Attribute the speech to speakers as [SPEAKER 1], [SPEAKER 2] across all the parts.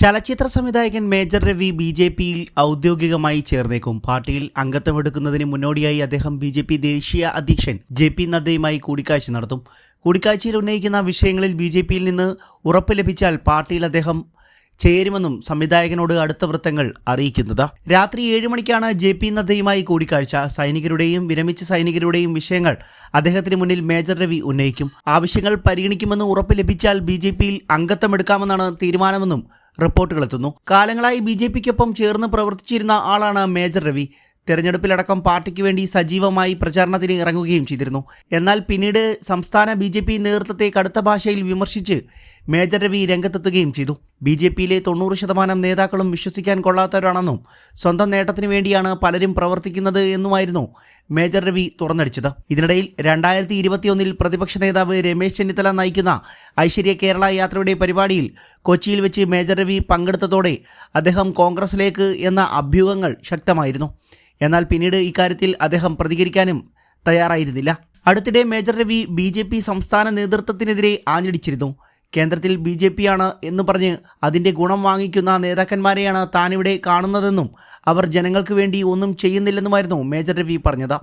[SPEAKER 1] ചലച്ചിത്ര സംവിധായകൻ major Ravi B J പിയിൽ ഔദ്യോഗികമായി ചേർന്നേക്കും പാർട്ടിയിൽ അംഗത്വമെടുക്കുന്നതിന് മുന്നോടിയായി അദ്ദേഹം ബി ജെ പി ദേശീയ അധ്യക്ഷൻ ജെ പി നദ്ദയുമായി കൂടിക്കാഴ്ച നടത്തും കൂടിക്കാഴ്ചയിൽ ഉന്നയിക്കുന്ന വിഷയങ്ങളിൽ ബി ജെ പിയിൽ നിന്ന് ഉറപ്പ് ലഭിച്ചാൽ പാർട്ടിയിൽ അദ്ദേഹം ചേരുമെന്നും സംവിധായകനോട് അടുത്ത വൃത്തങ്ങൾ അറിയിക്കുന്നത് രാത്രി ഏഴ് മണിക്കാണ് ജെ പി നദ്ദയുമായി കൂടിക്കാഴ്ച സൈനികരുടെയും വിരമിച്ച സൈനികരുടെയും വിഷയങ്ങൾ അദ്ദേഹത്തിന് മുന്നിൽ മേജർ രവി ഉന്നയിക്കും ആവശ്യങ്ങൾ പരിഗണിക്കുമെന്ന് ഉറപ്പ് ലഭിച്ചാൽ ബി ജെ പിയിൽ അംഗത്വമെടുക്കാമെന്നാണ് തീരുമാനമെന്നും റിപ്പോർട്ടുകളെത്തുന്നു കാലങ്ങളായി ബി ജെ പിക്കൊപ്പം ചേർന്ന് പ്രവർത്തിച്ചിരുന്ന ആളാണ് മേജർ രവി തെരഞ്ഞെടുപ്പിലടക്കം പാർട്ടിക്ക് വേണ്ടി സജീവമായി പ്രചാരണത്തിന് ഇറങ്ങുകയും ചെയ്തിരുന്നു എന്നാൽ പിന്നീട് സംസ്ഥാന ബി നേതൃത്വത്തെ കടുത്ത ഭാഷയിൽ വിമർശിച്ച് മേജർ രവി രംഗത്തെത്തുകയും ചെയ്തു ബി ജെ പിയിലെ തൊണ്ണൂറ് ശതമാനം നേതാക്കളും വിശ്വസിക്കാൻ കൊള്ളാത്തവരാണെന്നും സ്വന്തം നേട്ടത്തിന് വേണ്ടിയാണ് പലരും പ്രവർത്തിക്കുന്നത് എന്നുമായിരുന്നു മേജർ രവി തുറന്നടിച്ചത് ഇതിനിടയിൽ രണ്ടായിരത്തി ഇരുപത്തിയൊന്നിൽ പ്രതിപക്ഷ നേതാവ് രമേശ് ചെന്നിത്തല നയിക്കുന്ന ഐശ്വര്യ കേരള യാത്രയുടെ പരിപാടിയിൽ കൊച്ചിയിൽ വെച്ച് മേജർ രവി പങ്കെടുത്തതോടെ അദ്ദേഹം കോൺഗ്രസിലേക്ക് എന്ന അഭ്യൂഹങ്ങൾ ശക്തമായിരുന്നു എന്നാൽ പിന്നീട് ഇക്കാര്യത്തിൽ അദ്ദേഹം പ്രതികരിക്കാനും തയ്യാറായിരുന്നില്ല അടുത്തിടെ major Ravi B J P സംസ്ഥാന നേതൃത്വത്തിനെതിരെ ആഞ്ഞടിച്ചിരുന്നു കേന്ദ്രത്തിൽ ബി ജെ പിയാണ് എന്ന് പറഞ്ഞ് അതിൻ്റെ ഗുണം വാങ്ങിക്കുന്ന നേതാക്കന്മാരെയാണ് താനിവിടെ കാണുന്നതെന്നും അവർ ജനങ്ങൾക്ക് വേണ്ടി ഒന്നും ചെയ്യുന്നില്ലെന്നുമായിരുന്നു മേജർ രവി പറഞ്ഞത്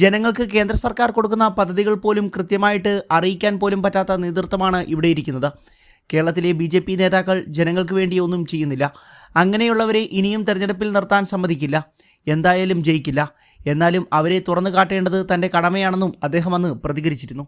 [SPEAKER 1] ജനങ്ങൾക്ക് കേന്ദ്ര സർക്കാർ കൊടുക്കുന്ന പദ്ധതികൾ പോലും കൃത്യമായിട്ട് അറിയിക്കാൻ പോലും പറ്റാത്ത നേതൃത്വമാണ് ഇവിടെ ഇരിക്കുന്നത് കേരളത്തിലെ ബി ജെ പി നേതാക്കൾ ജനങ്ങൾക്ക് വേണ്ടി ഒന്നും ചെയ്യുന്നില്ല അങ്ങനെയുള്ളവരെ ഇനിയും തെരഞ്ഞെടുപ്പിൽ നിർത്താൻ സമ്മതിക്കില്ല എന്തായാലും ജയിക്കില്ല എന്നാലും അവരെ തുറന്നു കാട്ടേണ്ടത് തൻ്റെ കടമയാണെന്നും അദ്ദേഹം അന്ന് പ്രതികരിച്ചിരുന്നു